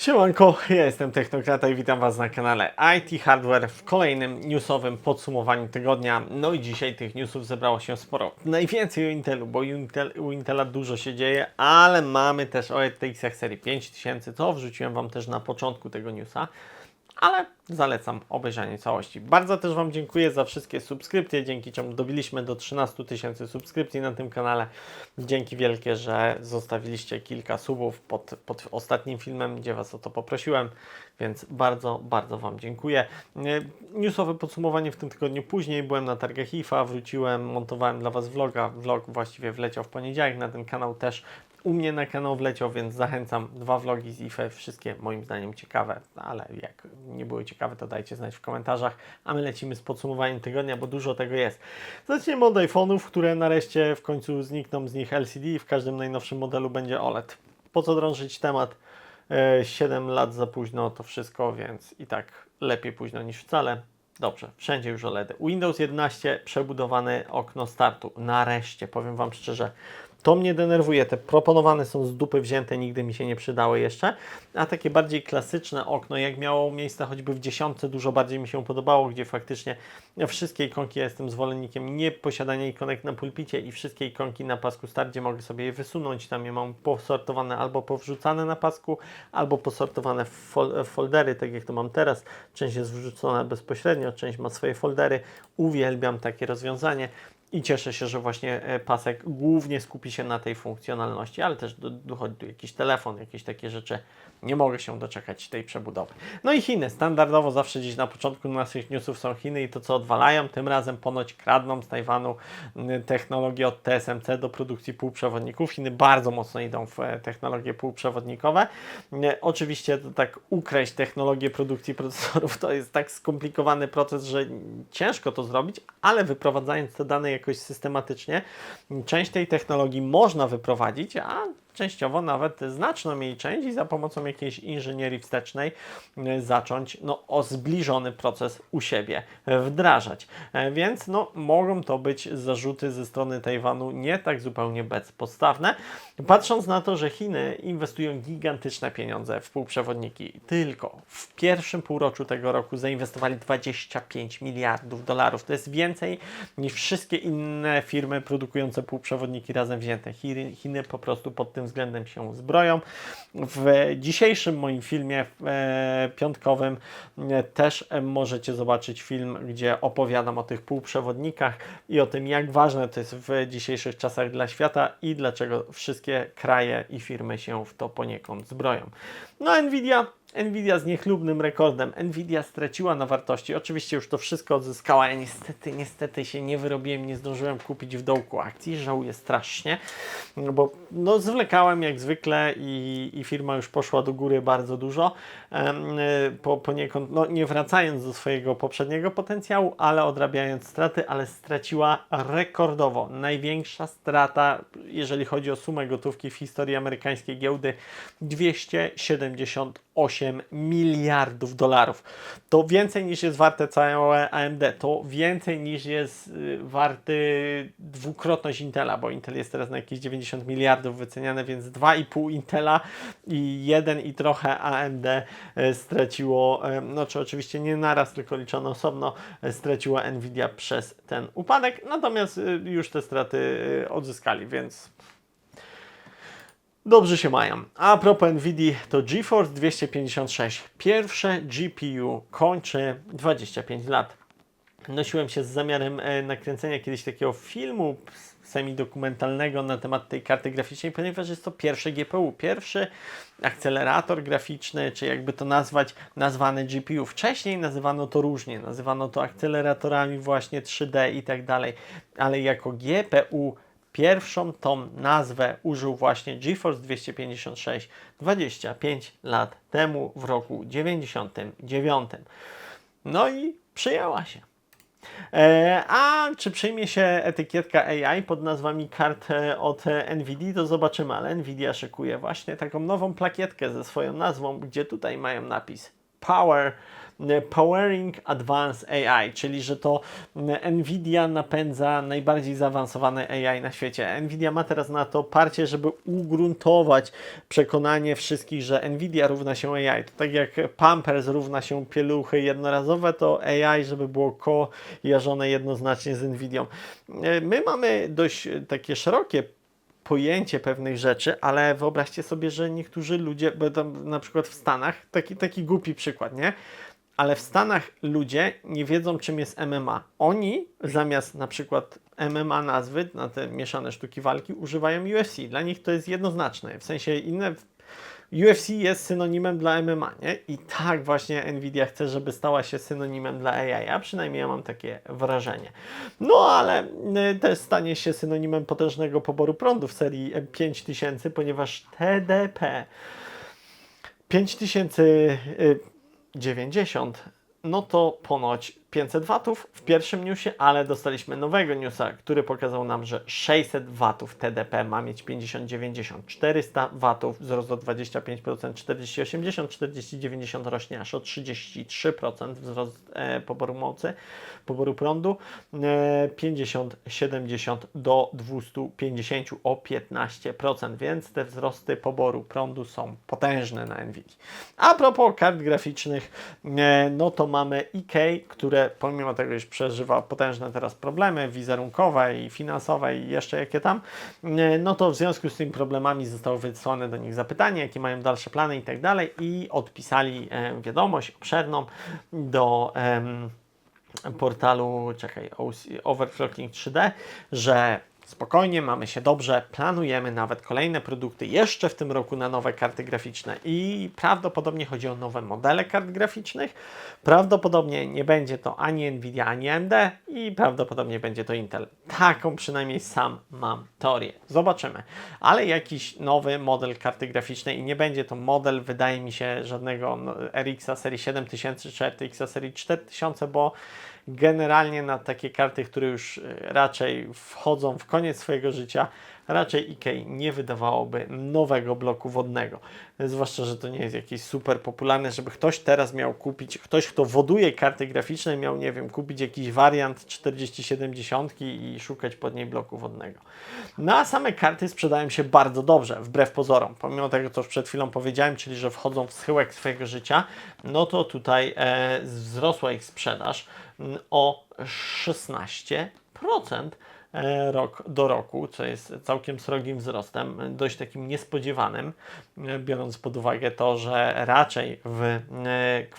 Siemanko, ja jestem Technokrata i witam Was na kanale IT Hardware w kolejnym newsowym podsumowaniu tygodnia. No i dzisiaj tych newsów zebrało się sporo. Najwięcej o Intelu, bo u, Intel, u Intela dużo się dzieje, ale mamy też o RTX serii 5000, to wrzuciłem Wam też na początku tego newsa ale zalecam obejrzenie całości. Bardzo też Wam dziękuję za wszystkie subskrypcje, dzięki czemu dobiliśmy do 13 tysięcy subskrypcji na tym kanale. Dzięki wielkie, że zostawiliście kilka subów pod, pod ostatnim filmem, gdzie Was o to poprosiłem, więc bardzo, bardzo Wam dziękuję. E, Newsowe podsumowanie w tym tygodniu później, byłem na targach IFA, wróciłem, montowałem dla Was vloga, vlog właściwie wleciał w poniedziałek, na ten kanał też u mnie na kanał wleciał, więc zachęcam. Dwa vlogi z IFE, wszystkie moim zdaniem ciekawe, ale jak nie były ciekawe, to dajcie znać w komentarzach. A my lecimy z podsumowaniem tygodnia, bo dużo tego jest. Zaczniemy od iPhone'ów, które nareszcie w końcu znikną z nich LCD i w każdym najnowszym modelu będzie OLED. Po co drążyć temat? E, 7 lat za późno to wszystko, więc i tak lepiej późno niż wcale. Dobrze, wszędzie już OLEDy. Windows 11 przebudowane okno startu. Nareszcie, powiem Wam szczerze, to mnie denerwuje. Te proponowane są z dupy wzięte, nigdy mi się nie przydały jeszcze. A takie bardziej klasyczne okno, jak miało miejsce choćby w dziesiątce, dużo bardziej mi się podobało, gdzie faktycznie wszystkie ikonki, ja jestem zwolennikiem nie posiadania ikonek na pulpicie i wszystkie ikonki na pasku start, gdzie mogę sobie je wysunąć. Tam je mam posortowane albo powrzucane na pasku, albo posortowane w, fol w foldery, tak jak to mam teraz. Część jest wrzucona bezpośrednio, część ma swoje foldery. Uwielbiam takie rozwiązanie. I cieszę się, że właśnie e, pasek głównie skupi się na tej funkcjonalności, ale też do- dochodzi tu jakiś telefon, jakieś takie rzeczy. Nie mogę się doczekać tej przebudowy. No i Chiny. Standardowo zawsze gdzieś na początku naszych newsów są Chiny i to co odwalają. Tym razem ponoć kradną z Tajwanu technologię od TSMC do produkcji półprzewodników. Chiny bardzo mocno idą w e, technologie półprzewodnikowe. Nie, Oczywiście to tak ukreść technologię produkcji procesorów to jest tak skomplikowany proces, że ciężko to zrobić, ale wyprowadzając te dane jakoś systematycznie, część tej technologii można wyprowadzić, a częściowo nawet znaczną jej część i za pomocą jakiejś inżynierii wstecznej y, zacząć no, o zbliżony proces u siebie wdrażać. E, Więc no, mogą to być zarzuty ze strony Tajwanu nie tak zupełnie bezpodstawne. Patrząc na to, że Chiny inwestują gigantyczne pieniądze w półprzewodniki, tylko w pierwszym półroczu tego roku zainwestowali 25 miliardów dolarów. To jest więcej niż wszystkie inne firmy produkujące półprzewodniki razem wzięte. Chiny po prostu pod tym względem się zbroją. W dzisiejszym moim filmie e, piątkowym e, też e, możecie zobaczyć film, gdzie opowiadam o tych półprzewodnikach i o tym, jak ważne to jest w dzisiejszych czasach dla świata i dlaczego wszystkie kraje i firmy się w to poniekąd zbroją. No, Nvidia Nvidia z niechlubnym rekordem. Nvidia straciła na wartości. Oczywiście już to wszystko odzyskała. Ja niestety, niestety się nie wyrobiłem, nie zdążyłem kupić w dołku akcji. Żałuję strasznie, bo no, zwlekałem jak zwykle i, i firma już poszła do góry bardzo dużo. Po, poniekąd, no, nie wracając do swojego poprzedniego potencjału, ale odrabiając straty, ale straciła rekordowo. Największa strata, jeżeli chodzi o sumę gotówki w historii amerykańskiej giełdy, 278 miliardów dolarów. To więcej niż jest warte całe AMD, to więcej niż jest y, warty dwukrotność Intela, bo Intel jest teraz na jakieś 90 miliardów wyceniane, więc 2,5 Intela i 1 i trochę AMD e, straciło, no czy oczywiście nie naraz, tylko liczone osobno, e, straciła Nvidia przez ten upadek, natomiast y, już te straty y, odzyskali, więc Dobrze się mają. A propos Nvidia, to GeForce 256. Pierwsze GPU kończy 25 lat. Nosiłem się z zamiarem e, nakręcenia kiedyś takiego filmu semidokumentalnego na temat tej karty graficznej, ponieważ jest to pierwszy GPU, pierwszy akcelerator graficzny, czy jakby to nazwać, nazwany GPU. Wcześniej nazywano to różnie, nazywano to akceleratorami właśnie 3D i tak dalej, ale jako GPU Pierwszą tą nazwę użył właśnie GeForce 256 25 lat temu w roku 99. No i przyjęła się. E, a czy przyjmie się etykietka AI pod nazwami kart e, od e, Nvidia, to zobaczymy, ale Nvidia szykuje właśnie taką nową plakietkę ze swoją nazwą, gdzie tutaj mają napis Power Powering Advanced AI, czyli że to e, Nvidia napędza najbardziej zaawansowane AI na świecie. Nvidia ma teraz na to parcie, żeby ugruntować przekonanie wszystkich, że Nvidia równa się AI. To tak jak Pampers równa się pieluchy jednorazowe, to AI, żeby było kojarzone jednoznacznie z Nvidią. E, My mamy dość e, takie szerokie pojęcie pewnych rzeczy, ale wyobraźcie sobie, że niektórzy ludzie, bo tam na przykład w Stanach, taki, taki głupi przykład, nie? Ale w Stanach ludzie nie wiedzą, czym jest MMA. Oni zamiast na przykład MMA nazwy na te mieszane sztuki walki używają UFC. Dla nich to jest jednoznaczne. W sensie inne UFC jest synonimem dla MMA, nie? I tak właśnie Nvidia chce, żeby stała się synonimem dla AI, a przynajmniej ja mam takie wrażenie. No ale y, też stanie się synonimem potężnego poboru prądu w serii 5000, ponieważ TDP 5090 no to ponoć 500 watów w pierwszym newsie, ale dostaliśmy nowego newsa, który pokazał nam, że 600 watów TDP ma mieć 5090, 400 watów wzrost o 25%, 4080, 4090 rośnie aż o 33% wzrost e, poboru mocy, poboru prądu, e, 5070 do 250 o 15%, więc te wzrosty poboru prądu są potężne na Nvidia. A propos kart graficznych, e, no to mamy EK, które pomimo tego, iż przeżywa potężne teraz problemy wizerunkowe i finansowe i jeszcze jakie tam, e, no to w związku z tymi problemami zostało wysłane do nich zapytanie, jakie mają dalsze plany i tak dalej i odpisali e, wiadomość obszerną do portalu, czekaj, OC Overclocking 3D, że spokojnie, mamy się dobrze, planujemy nawet kolejne produkty jeszcze w tym roku na nowe karty graficzne i prawdopodobnie chodzi o nowe modele kart graficznych. Prawdopodobnie nie będzie to ani Nvidia, ani AMD i prawdopodobnie będzie to Intel. Taką przynajmniej sam mam teorię. Zobaczymy. Ale jakiś nowy model karty graficznej i nie będzie to model, wydaje mi się, żadnego no, RX serii 7000 czy RTX serii 4000, bo generalnie na takie karty, które już e, raczej wchodzą w koniec swojego życia, raczej IKEA nie wydawałoby nowego bloku wodnego. Zwłaszcza, że to nie jest jakieś super popularne, żeby ktoś teraz miał kupić, ktoś kto woduje karty graficzne miał, nie wiem, kupić jakiś wariant 4070 i szukać pod niej bloku wodnego. No a same karty sprzedają się bardzo dobrze, wbrew pozorom. Pomimo tego, co już przed chwilą powiedziałem, czyli że wchodzą w schyłek swojego życia, no to tutaj e, wzrosła ich sprzedaż mm, o 16% e, rok do roku, co jest całkiem srogim wzrostem, e, dość takim niespodziewanym, e, biorąc pod uwagę to, że raczej w,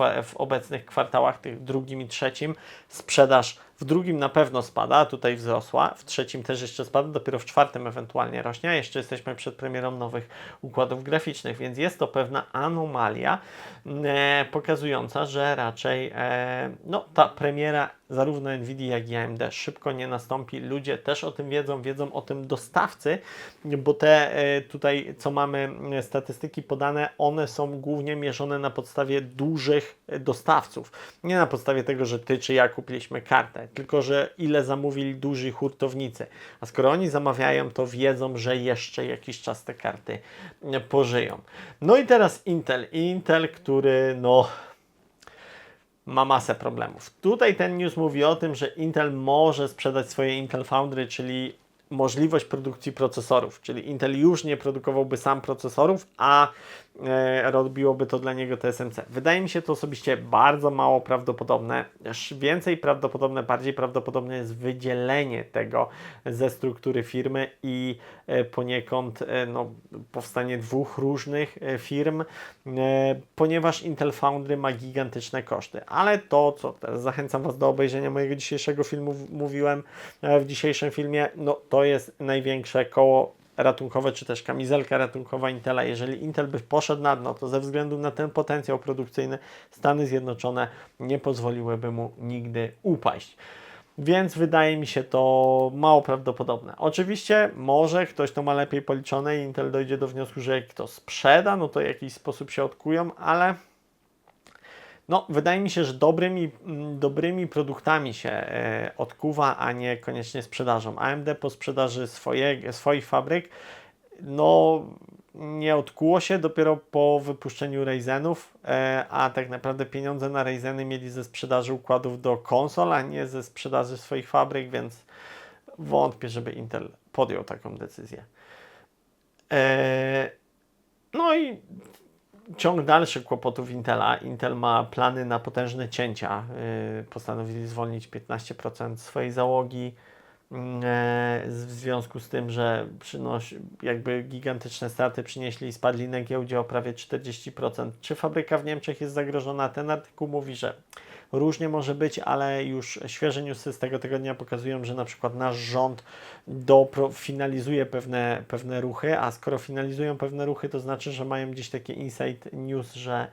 e, w obecnych kwartałach, tych drugim i trzecim, sprzedaż w drugim na pewno spada, tutaj wzrosła, w trzecim też jeszcze spada, dopiero w czwartym ewentualnie rośnie, a jeszcze jesteśmy przed premierą nowych układów graficznych, więc jest to pewna anomalia e, pokazująca, że raczej e, no, ta premiera zarówno Nvidia, jak i AMD szybko nie nastąpi. Ludzie też o tym wiedzą, wiedzą o tym dostawcy, bo te e, tutaj, co mamy e, statystyki podane, one są głównie mierzone na podstawie dużych dostawców. Nie na podstawie tego, że ty czy ja kupiliśmy kartę, tylko że ile zamówili duży hurtownicy. A skoro oni zamawiają, to wiedzą, że jeszcze jakiś czas te karty e, pożyją. No i teraz Intel. Intel, który no ma masę problemów. Tutaj ten news mówi o tym, że Intel może sprzedać swoje Intel Foundry, czyli możliwość produkcji procesorów, czyli Intel już nie produkowałby sam procesorów, a e, robiłoby to dla niego TSMC. Wydaje mi się to osobiście bardzo mało prawdopodobne. Więcej prawdopodobne, bardziej prawdopodobne jest wydzielenie tego ze struktury firmy i poniekąd e, no, powstanie dwóch różnych e, firm, e, ponieważ Intel Foundry ma gigantyczne koszty. Ale to, co teraz zachęcam Was do obejrzenia mojego dzisiejszego filmu, mówiłem e, w dzisiejszym filmie, no to jest największe koło ratunkowe, czy też kamizelka ratunkowa Intela. Jeżeli Intel by poszedł na dno, to ze względu na ten potencjał produkcyjny Stany Zjednoczone nie pozwoliłyby mu nigdy upaść. Więc wydaje mi się to mało prawdopodobne. Oczywiście może ktoś to ma lepiej policzone i Intel dojdzie do wniosku, że jak to sprzeda, no to w jakiś sposób się odkują, ale no, wydaje mi się, że dobrymi, mm, dobrymi produktami się e, odkuwa, a nie koniecznie sprzedażą. AMD po sprzedaży swoje, swoich fabryk, no nie odkuło się dopiero po wypuszczeniu Ryzenów, e, a tak naprawdę pieniądze na Ryzeny mieli ze sprzedaży układów do konsol, a nie ze sprzedaży swoich fabryk, więc wątpię, żeby Intel podjął taką decyzję. E, no i ciąg dalszy kłopotów Intela. Intel ma plany na potężne cięcia. Yy, Postanowili zwolnić 15% swojej załogi. Yy, W związku z tym, że przynosi, jakby gigantyczne straty przynieśli i spadli na giełdzie o prawie 40%. Czy fabryka w Niemczech jest zagrożona? Ten artykuł mówi, że różnie może być, ale już świeże newsy z tego tygodnia pokazują, że na przykład nasz rząd dopro, finalizuje pewne, pewne ruchy, a skoro finalizują pewne ruchy, to znaczy, że mają gdzieś takie inside news, że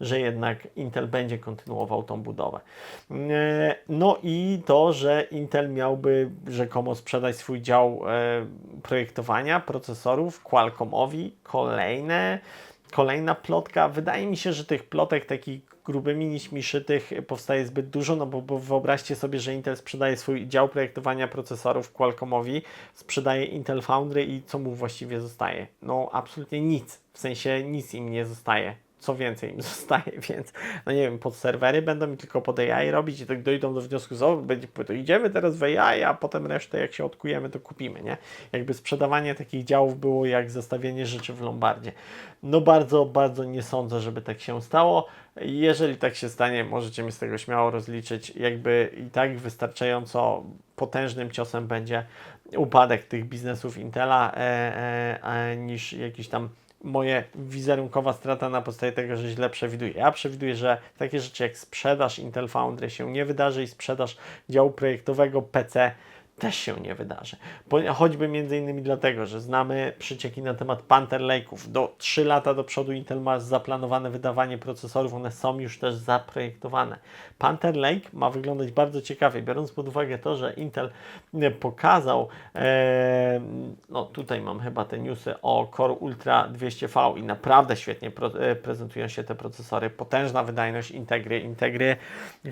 że jednak Intel będzie kontynuował tą budowę. E, No i to, że Intel miałby rzekomo sprzedać swój dział e, projektowania procesorów Qualcommowi, kolejne, kolejna plotka. Wydaje mi się, że tych plotek takich grubymi nićmi szytych powstaje zbyt dużo, no bo, bo wyobraźcie sobie, że Intel sprzedaje swój dział projektowania procesorów Qualcommowi, sprzedaje Intel Foundry i co mu właściwie zostaje? No absolutnie nic, w sensie nic im nie zostaje co więcej im zostaje, więc no nie wiem, pod serwery będą mi tylko pod AI robić i tak dojdą do wniosku, że będzie, to idziemy teraz w AI, a potem resztę jak się odkujemy, to kupimy, nie? Jakby sprzedawanie takich działów było jak zestawienie rzeczy w Lombardzie. No bardzo, bardzo nie sądzę, żeby tak się stało. Jeżeli tak się stanie, możecie mi z tego śmiało rozliczyć, jakby i tak wystarczająco potężnym ciosem będzie upadek tych biznesów Intela e, e, e, niż jakiś tam moje wizerunkowa strata na podstawie tego, że źle przewiduję. Ja przewiduję, że takie rzeczy jak sprzedaż Intel Foundry się nie wydarzy i sprzedaż działu projektowego PC też się nie wydarzy. Choćby między innymi dlatego, że znamy przycieki na temat Panther Lake'ów. Do 3 lata do przodu Intel ma zaplanowane wydawanie procesorów, one są już też zaprojektowane. Panther Lake ma wyglądać bardzo ciekawie, biorąc pod uwagę to, że Intel pokazał, e, no tutaj mam chyba te newsy o Core Ultra 200V i naprawdę świetnie e, prezentują się te procesory. Potężna wydajność Integry, Integry,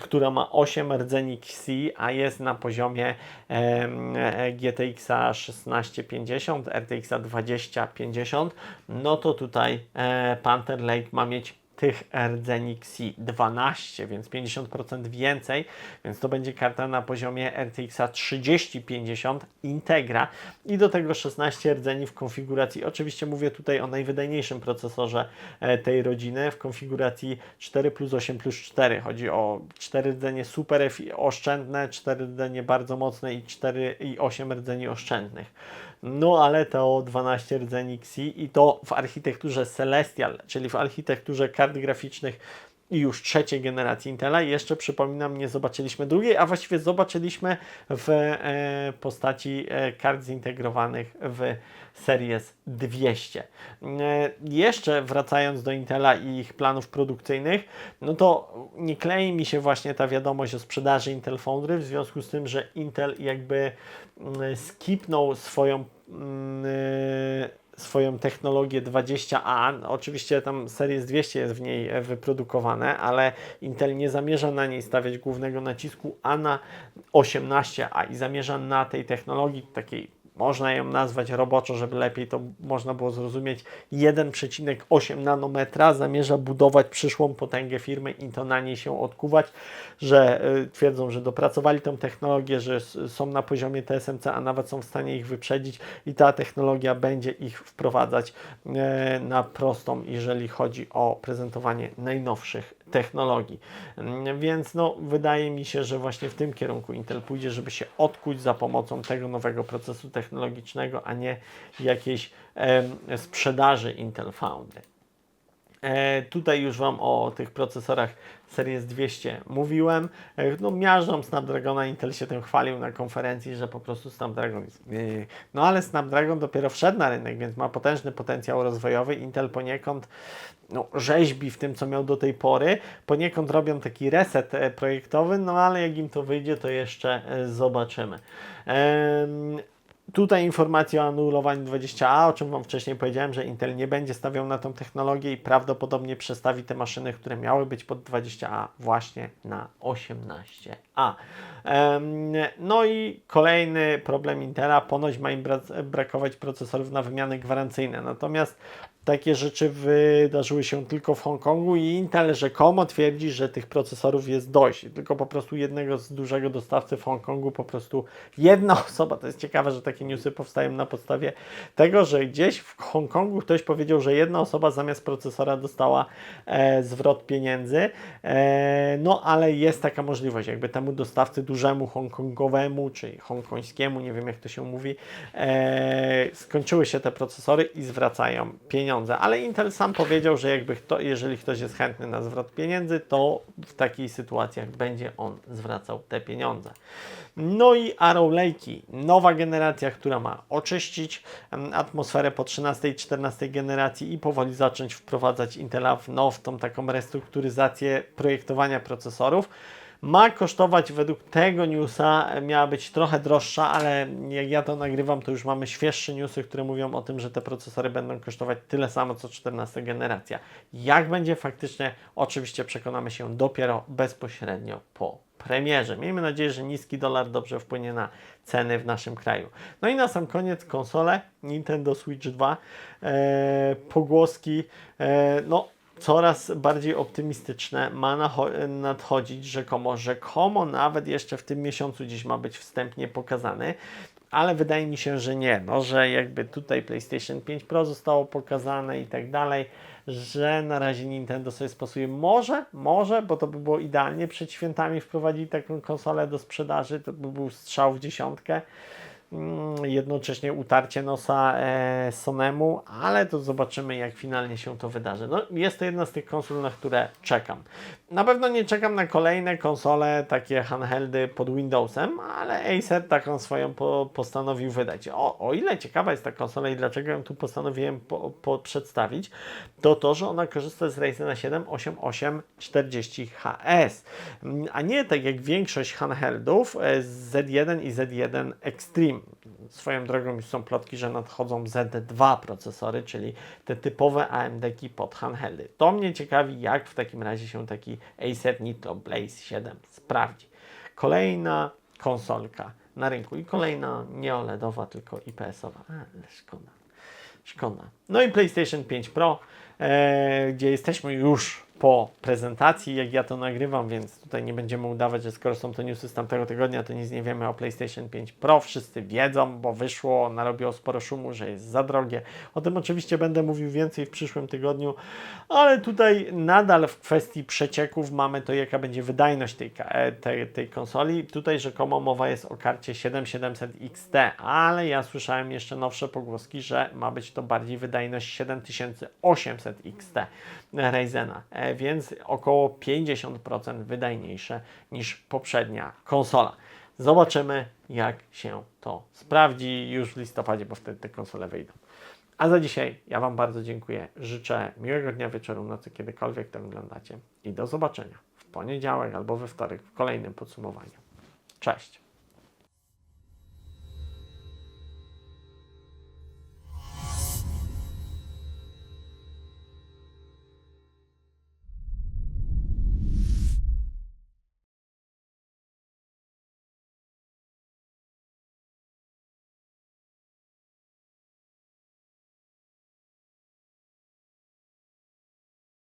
która ma 8 rdzeni Xe, a jest na poziomie e, GTX 1650, RTX 2050, no to tutaj e, Panther Lake ma mieć tych rdzeni Xe 12, więc 50% więcej, więc to będzie karta na poziomie RTX 3050 Integra i do tego 16 rdzeni w konfiguracji. Oczywiście mówię tutaj o najwydajniejszym procesorze e, tej rodziny w konfiguracji 4 plus 8 plus 4. Chodzi o 4 rdzenie super oszczędne, 4 rdzenie bardzo mocne i 4 i 8 rdzeni oszczędnych. No ale to 12 rdzeni Xe i to w architekturze Celestial, czyli w architekturze kart graficznych i już trzeciej generacji Intela. Jeszcze przypominam, nie zobaczyliśmy drugiej, a właściwie zobaczyliśmy w e, postaci e, kart zintegrowanych w Series 200. E, jeszcze wracając do Intela i ich planów produkcyjnych, no to nie klei mi się właśnie ta wiadomość o sprzedaży Intel Foundry, w związku z tym, że Intel jakby mm, skipnął swoją swoją technologię 20A. Oczywiście tam Series 200 jest w niej e, wyprodukowane, ale Intel nie zamierza na niej stawiać głównego nacisku, a na 18A i zamierza na tej technologii takiej można ją nazwać roboczo, żeby lepiej to można było zrozumieć, 1,8 nanometra zamierza budować przyszłą potęgę firmy i to na niej się odkuwać, że y, twierdzą, że dopracowali tą technologię, że są na poziomie TSMC, a nawet są w stanie ich wyprzedzić i ta technologia będzie ich wprowadzać e, na prostą, jeżeli chodzi o prezentowanie najnowszych technologii. Mm, Więc no, wydaje mi się, że właśnie w tym kierunku Intel pójdzie, żeby się odkuć za pomocą tego nowego procesu technologicznego, a nie jakiejś em, sprzedaży Intel Foundry. E, tutaj już Wam o tych procesorach Series 200 mówiłem. E, no, miażdżą Snapdragona, Intel się tym chwalił na konferencji, że po prostu Snapdragon jest... yy. No ale Snapdragon dopiero wszedł na rynek, więc ma potężny potencjał rozwojowy. Intel poniekąd no, rzeźbi w tym, co miał do tej pory. Poniekąd robią taki reset e, projektowy, no ale jak im to wyjdzie, to jeszcze e, zobaczymy. Tutaj informacja o anulowaniu 20A, o czym Wam wcześniej powiedziałem, że Intel nie będzie stawiał na tą technologię i prawdopodobnie przestawi te maszyny, które miały być pod 20A właśnie na 18A. Em, No i kolejny problem Intela, ponoć ma im bra- brakować procesorów na wymiany gwarancyjne. Natomiast takie rzeczy wydarzyły się tylko w Hongkongu i Intel rzekomo twierdzi, że tych procesorów jest dość. Tylko po prostu jednego z dużego dostawcy w Hongkongu po prostu jedna osoba, to jest ciekawe, że takie newsy powstają na podstawie tego, że gdzieś w Hongkongu ktoś powiedział, że jedna osoba zamiast procesora dostała e, zwrot pieniędzy, e, no ale jest taka możliwość, jakby temu dostawcy dużemu hongkongowemu, czy hongkońskiemu, nie wiem jak to się mówi, e, skończyły się te procesory i zwracają pieniądze. Ale Intel sam powiedział, że jakby kto, jeżeli ktoś jest chętny na zwrot pieniędzy, to w takich sytuacjach będzie on zwracał te pieniądze. No i Arrow nowa generacja, która ma oczyścić atmosferę po 13 i 14 generacji i powoli zacząć wprowadzać Intela w, no, w tą taką restrukturyzację projektowania procesorów. Ma kosztować według tego newsa, miała być trochę droższa, ale jak ja to nagrywam, to już mamy świeższe newsy, które mówią o tym, że te procesory będą kosztować tyle samo co 14 generacja. Jak będzie faktycznie, oczywiście przekonamy się dopiero bezpośrednio po premierze. Miejmy nadzieję, że niski dolar dobrze wpłynie na ceny w naszym kraju. No i na sam koniec konsole Nintendo Switch 2. E, pogłoski, e, no coraz bardziej optymistyczne ma nadchodzić rzekomo, rzekomo nawet jeszcze w tym miesiącu dziś ma być wstępnie pokazany, ale wydaje mi się, że nie, no, że jakby tutaj PlayStation 5 Pro zostało pokazane i tak dalej, że na razie Nintendo sobie spasuje. Może, może, bo to by było idealnie przed świętami wprowadzić taką konsolę do sprzedaży, to by był strzał w dziesiątkę jednocześnie utarcie nosa e, Sonemu, ale to zobaczymy, jak finalnie się to wydarzy. No, jest to jedna z tych konsol, na które czekam. Na pewno nie czekam na kolejne konsole, takie handheldy pod Windowsem, ale Acer taką swoją po, postanowił wydać. O, o ile ciekawa jest ta konsola i dlaczego ją tu postanowiłem po, po przedstawić, to to, że ona korzysta z Ryzena 7 8840HS, Mm, a nie tak jak większość handheldów e, z Z1 i Z1 Extreme. Swoją drogą już są plotki, że nadchodzą Z2 procesory, czyli te typowe AMD-ki pod handheldy. To mnie ciekawi, jak w takim razie się taki Acer Nitro Blaze 7 sprawdzi. Kolejna konsolka na rynku i kolejna nie OLEDowa, tylko IPS-owa. Ale szkoda. Szkoda. No i PlayStation 5 Pro, e, gdzie jesteśmy już po prezentacji, jak ja to nagrywam, więc tutaj nie będziemy udawać, że skoro są to newsy z tamtego tygodnia, to nic nie wiemy o PlayStation 5 Pro. Wszyscy wiedzą, bo wyszło, narobiło sporo szumu, że jest za drogie. O tym oczywiście będę mówił więcej w przyszłym tygodniu, ale tutaj nadal w kwestii przecieków mamy to, jaka będzie wydajność tej, e, tej, tej konsoli. Tutaj rzekomo mowa jest o karcie 7700 XT, ale ja słyszałem jeszcze nowsze pogłoski, że ma być to bardziej wydajność 7800 XT Ryzena, e, więc około 50% wydajniejsze niż poprzednia konsola. Zobaczymy, jak się to sprawdzi już w listopadzie, bo wtedy te konsole wyjdą. A za dzisiaj ja Wam bardzo dziękuję. Życzę miłego dnia, wieczoru, nocy, kiedykolwiek to oglądacie. I do zobaczenia w poniedziałek albo we wtorek w kolejnym podsumowaniu. Cześć!